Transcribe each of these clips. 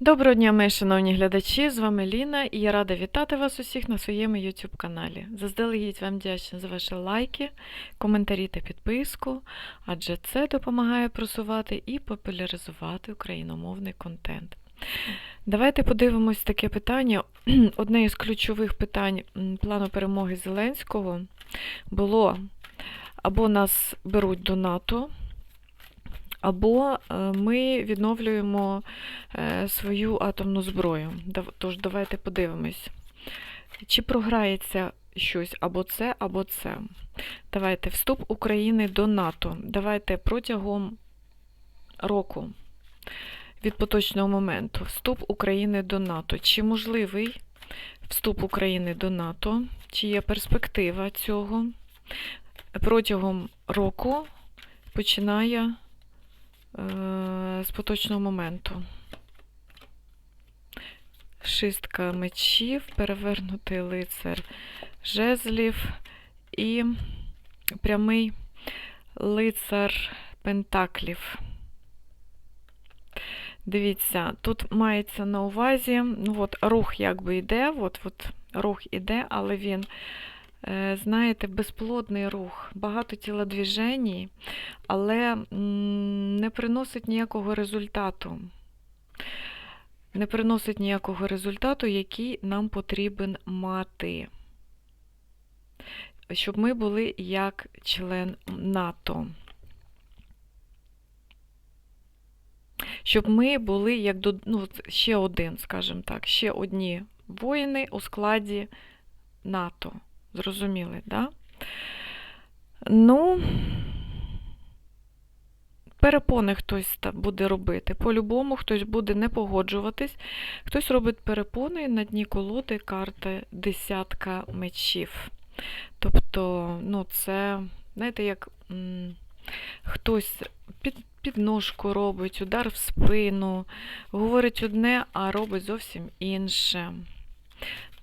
Доброго дня, мої шановні глядачі! З вами Ліна і я рада вітати вас усіх на своєму YouTube каналі. Заздалегідь вам вдячна за ваші лайки, коментарі та підписку, адже це допомагає просувати і популяризувати україномовний контент. Давайте подивимось таке питання. Одне із ключових питань плану перемоги Зеленського було або нас беруть до НАТО, або е, ми відновлюємо е, свою атомну зброю. Тож давайте подивимось, чи програється щось або це, або це. Давайте вступ України до НАТО. Давайте протягом року від поточного моменту вступ України до НАТО. Чи можливий вступ України до НАТО? Чи є перспектива цього? Протягом року починає з поточного моменту. Шистка мечів, перевернутий лицар жезлів і прямий лицар пентаклів. Дивіться, тут мається на увазі, ну от рух якби йде, от, от рух іде, але він, е, знаєте, безплодний рух, багато тілодвіжень, але не приносить ніякого результату. Не приносить ніякого результату, який нам потрібен мати. Щоб ми були як член НАТО. Щоб ми були як ну, ще один, скажімо так, ще одні воїни у складі НАТО. Зрозуміли, да? Ну, перепони хтось буде робити. По-любому хтось буде не погоджуватись. Хтось робить перепони на дні колоди карта десятка мечів. Тобто, ну, це, знаєте, як м, хтось під, підножку робить, удар в спину, говорить одне, а робить зовсім інше.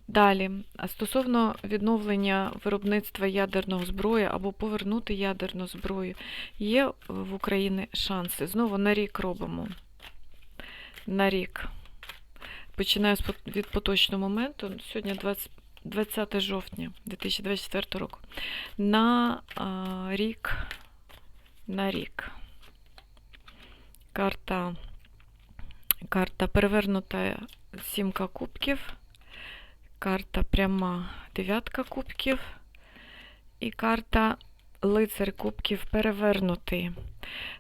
Далі, стосовно відновлення виробництва ядерного зброї або повернути ядерну зброю, є в Україні шанси. Знову на рік робимо. На рік. Починаю від поточного моменту. Сьогодні 20, 20 жовтня 2024 року. На а, рік. На рік. Карта, карта перевернута сімка кубків. Карта пряма дев'ятка кубків. І карта лицар кубків перевернутий.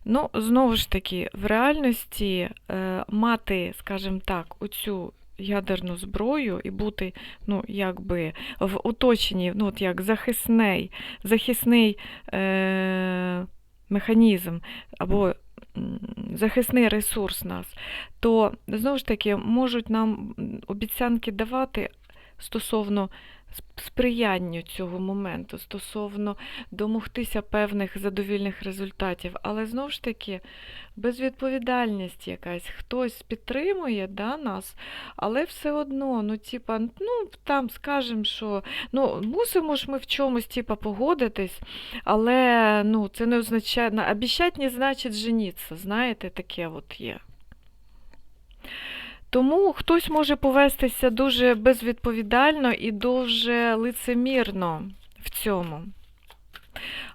Ну, знову ж таки, в реальності е, мати, скажімо так, оцю ядерну зброю і бути, ну, якби в оточенні, ну, от як захисний, захисний е, механізм або захисний ресурс нас, то знову ж таки можуть нам обіцянки давати стосовно сп- сприянню цього моменту, стосовно домогтися певних задовільних результатів. Але знову ж таки, безвідповідальність якась, хтось підтримує да, нас, але все одно, ну, типа, ну, там скажемо, що ну, мусимо ж ми в чомусь типа, погодитись, але ну, це не означає, обіщать не значить женіться, знаєте, таке от є. Тому хтось може повестися дуже безвідповідально і дуже лицемірно в цьому.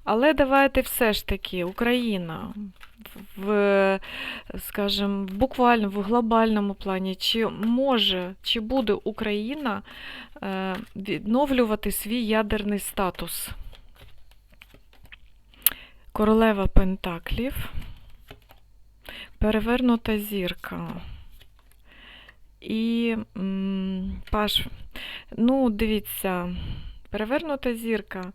Але давайте все ж таки, Україна в, скажімо, в буквально в глобальному плані, чи може, чи буде Україна е, відновлювати свій ядерний статус? Королева Пентаклів, перевернута зірка. І Паш, ну, дивіться, перевернута зірка.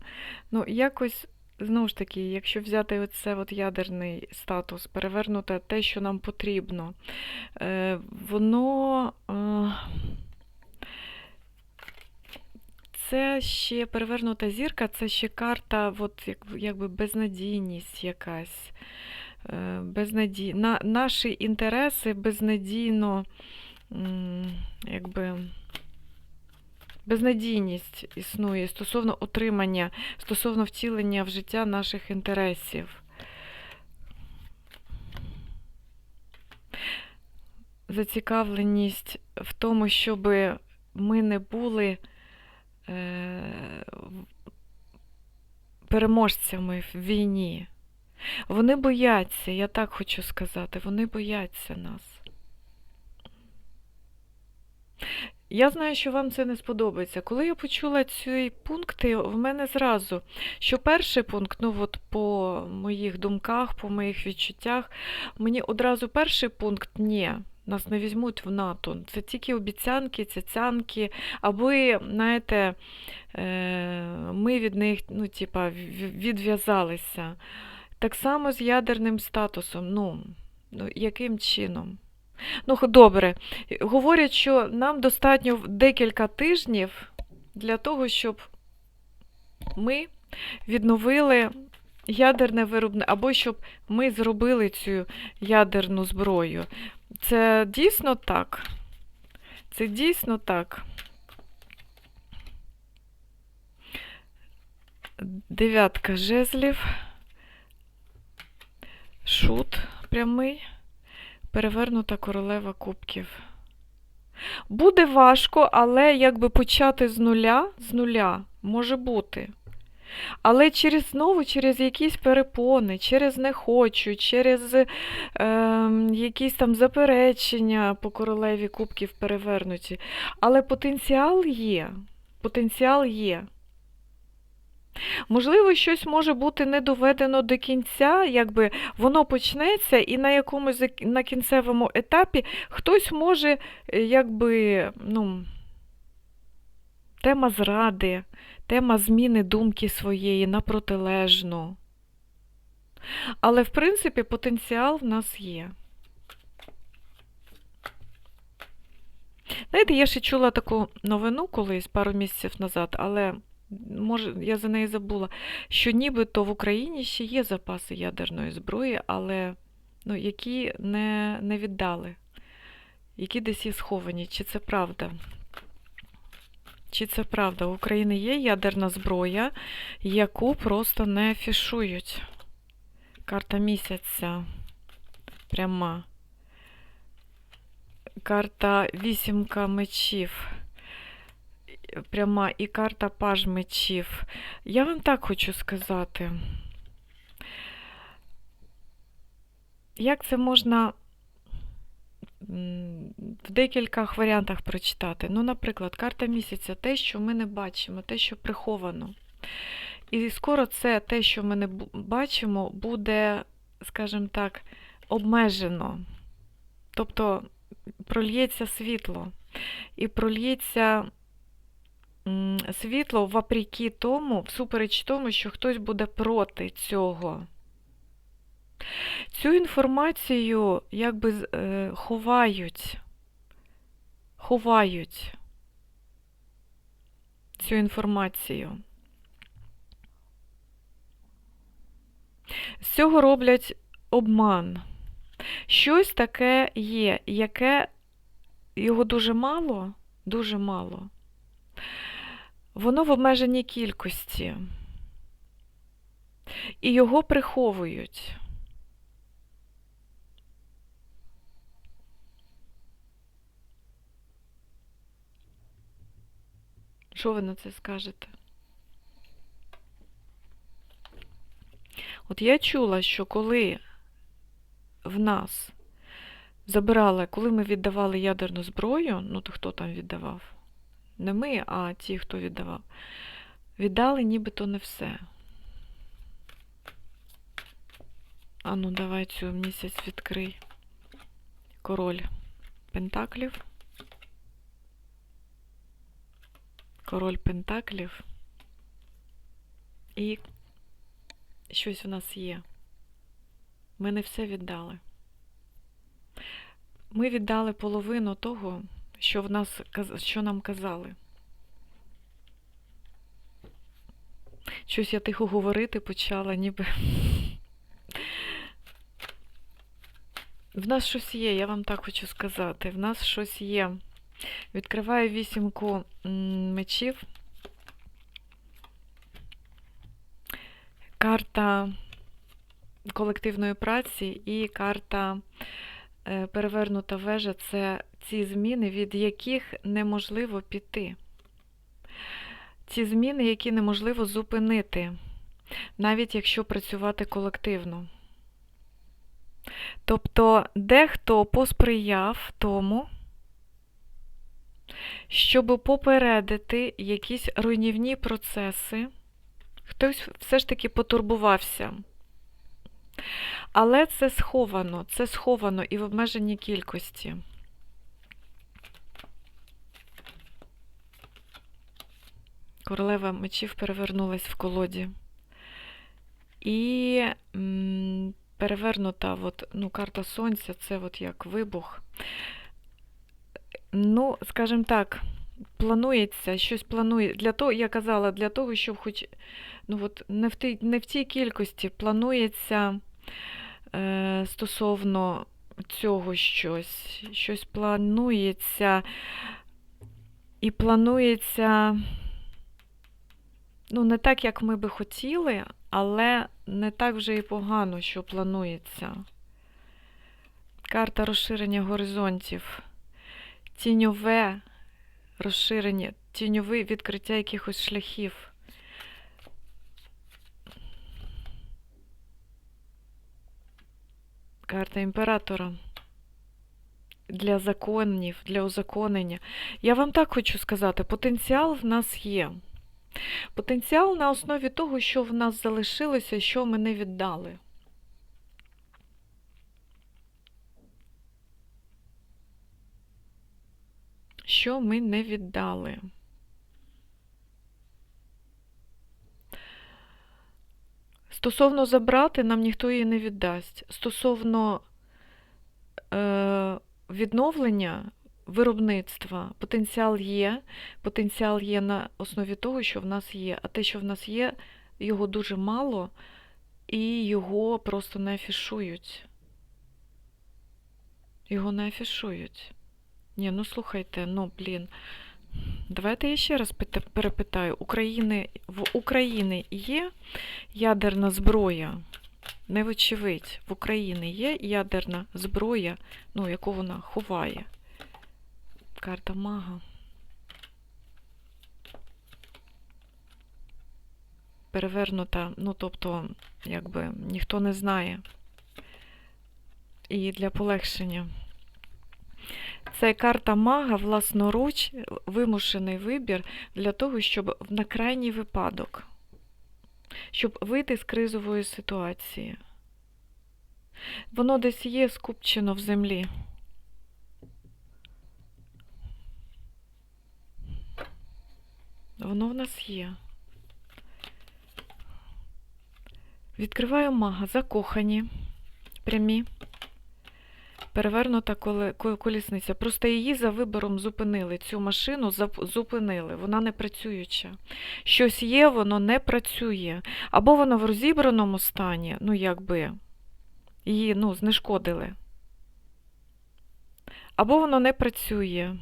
Ну, якось, знову ж таки, якщо взяти оце от ядерний статус, перевернуте те, що нам потрібно, е, воно. Е, це ще перевернута зірка, це ще карта, от, як, якби безнадійність якась. Е, безнаді... На, наші інтереси безнадійно якби безнадійність існує стосовно отримання, стосовно втілення в життя наших інтересів. зацікавленість в тому, щоб ми не були е, переможцями в війні. Вони бояться, я так хочу сказати, вони бояться нас. Я знаю, що вам це не сподобається. Коли я почула ці пункти, в мене зразу, що перший пункт, ну от по моїх думках, по моїх відчуттях, мені одразу перший пункт ні. Нас не візьмуть в НАТО. Це тільки обіцянки, цяцянки, аби, знаєте, е, ми від них ну, типа, відв'язалися. Так само з ядерним статусом. Ну, ну яким чином? Ну, добре. Говорять, що нам достатньо декілька тижнів для того, щоб ми відновили ядерне виробництво, або щоб ми зробили цю ядерну зброю. Це дійсно так. Це дійсно так. Дев'ятка жезлів. Шут прямий. Перевернута королева кубків. Буде важко, але якби почати з нуля, з нуля може бути. Але через знову через якісь перепони, через не хочу, через е, якісь там заперечення по королеві кубків перевернуті. Але потенціал є. Потенціал є. Можливо, щось може бути не доведено до кінця, якби воно почнеться, і на якомусь на кінцевому етапі хтось може, е, якби, ну, тема зради, тема зміни думки своєї на протилежну. Але, в принципі, потенціал в нас є. Знаєте, я ще чула таку новину колись пару місяців назад, але може я за неї забула, що нібито в Україні ще є запаси ядерної зброї, але ну, які не, не віддали, які десь є сховані. Чи це правда? Чи це правда? В Україні є ядерна зброя, яку просто не афішують. Карта місяця пряма. Карта вісімка мечів. Пряма і карта паж мечів. Я вам так хочу сказати. Як це можна в декількох варіантах прочитати? Ну, наприклад, карта місяця те, що ми не бачимо, те, що приховано. І скоро це те, що ми не бачимо, буде, скажімо так, обмежено. Тобто прольється світло. І прольється світло вопреки тому, всупереч тому, що хтось буде проти цього. Цю інформацію якби е, ховають. Ховають цю інформацію. З цього роблять обман. Щось таке є, яке його дуже мало, дуже мало. Воно в обмеженій кількості. І його приховують. Що ви на це скажете? От я чула, що коли в нас забирали, коли ми віддавали ядерну зброю, ну то хто там віддавав? Не ми, а ті, хто віддавав, віддали нібито не все. А ну, давай цю місяць відкрий. Король Пентаклів. Король Пентаклів. І щось у нас є. Ми не все віддали. Ми віддали половину того, що в нас що нам казали. Щось я тихо говорити почала, ніби. В нас щось є, я вам так хочу сказати. В нас щось є. Відкриваю вісімку мечів. Карта колективної праці і карта перевернута вежа це ці зміни, від яких неможливо піти. Ці зміни, які неможливо зупинити, навіть якщо працювати колективно. Тобто дехто посприяв тому, щоб попередити якісь руйнівні процеси, хтось все ж таки потурбувався. Але це сховано, це сховано і в обмеженій кількості. Королева мечів перевернулась в колоді. І м, перевернута от, ну, карта сонця це от як вибух. Ну, скажімо так, планується, щось планує. Для того, я казала, для того, щоб хоч ну, от, не, в тій, не в тій кількості планується стосовно цього щось. Щось планується і планується. Ну, не так, як ми би хотіли, але не так вже і погано, що планується. Карта розширення горизонтів. Тіньове розширення, тіньове відкриття якихось шляхів. Карта імператора. Для законів, для узаконення. Я вам так хочу сказати, потенціал в нас є. Потенціал на основі того, що в нас залишилося, що ми не віддали. Що ми не віддали. Стосовно забрати, нам ніхто її не віддасть. Стосовно е, відновлення виробництва, потенціал є. Потенціал є на основі того, що в нас є. А те, що в нас є, його дуже мало, і його просто не афішують. Його не афішують. Ні, ну слухайте, ну, блін. Давайте я ще раз перепитаю. України, в України є ядерна зброя? Не вочевидь, в Україні є ядерна зброя, ну, яку вона ховає. Карта мага. Перевернута, ну, тобто, якби ніхто не знає. І для полегшення. Це карта мага, власноруч, вимушений вибір для того, щоб на крайній випадок, щоб вийти з кризової ситуації. Воно десь є скупчено в землі. Воно в нас є. Відкриваю мага, закохані, прямі. Перевернута колісниця. Просто її за вибором зупинили. Цю машину зупинили. Вона не працююча. Щось є, воно не працює. Або воно в розібраному стані, ну якби її ну, знешкодили. Або воно не працює.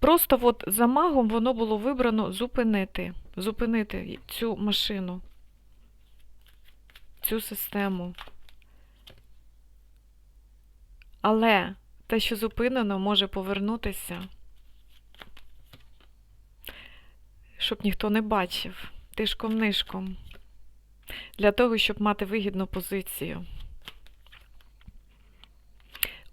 Просто от за магом воно було вибрано зупинити. Зупинити цю машину, цю систему. Але те, що зупинено, може повернутися, щоб ніхто не бачив, тишком-нишком, для того, щоб мати вигідну позицію.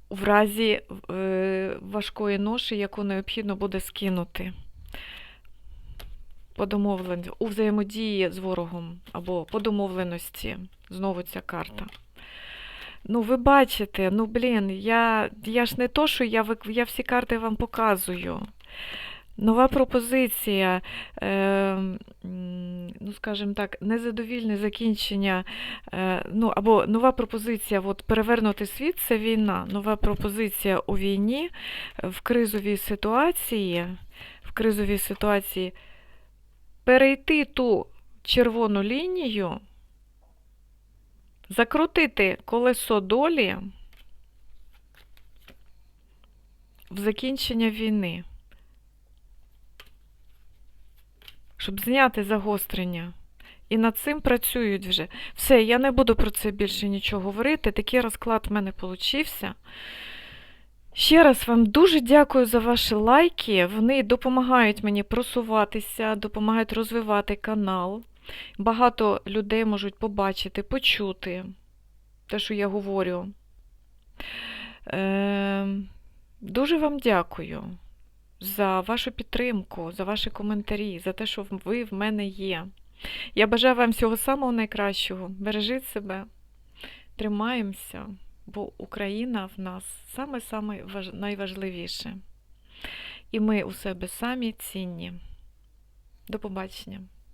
В разі е, важкої ноші, яку необхідно буде скинути по домовленості, у взаємодії з ворогом або по домовленості. Знову ця карта. Ну, ви бачите, ну блін, я, я ж не то, що я, я всі карти вам показую. Нова пропозиція, е, ну, скажімо так, незадовільне закінчення, е, ну, або нова пропозиція, от перевернути світ це війна. Нова пропозиція у війні, в кризовій ситуації, в кризовій ситуації перейти ту червону лінію, закрутити колесо долі в закінчення війни, щоб зняти загострення І над цим працюють вже. Все, я не буду про це більше нічого говорити. Такий розклад в мене получився. Ще раз вам дуже дякую за ваші лайки. Вони допомагають мені просуватися, допомагають розвивати канал. Багато людей можуть побачити, почути те, що я говорю. Е, дуже вам дякую за вашу підтримку, за ваші коментарі, за те, що ви в мене є. Я бажаю вам всього самого найкращого. Бережіть себе, тримаємося, бо Україна в нас саме-саме найважливіше. І ми у себе самі цінні. До побачення.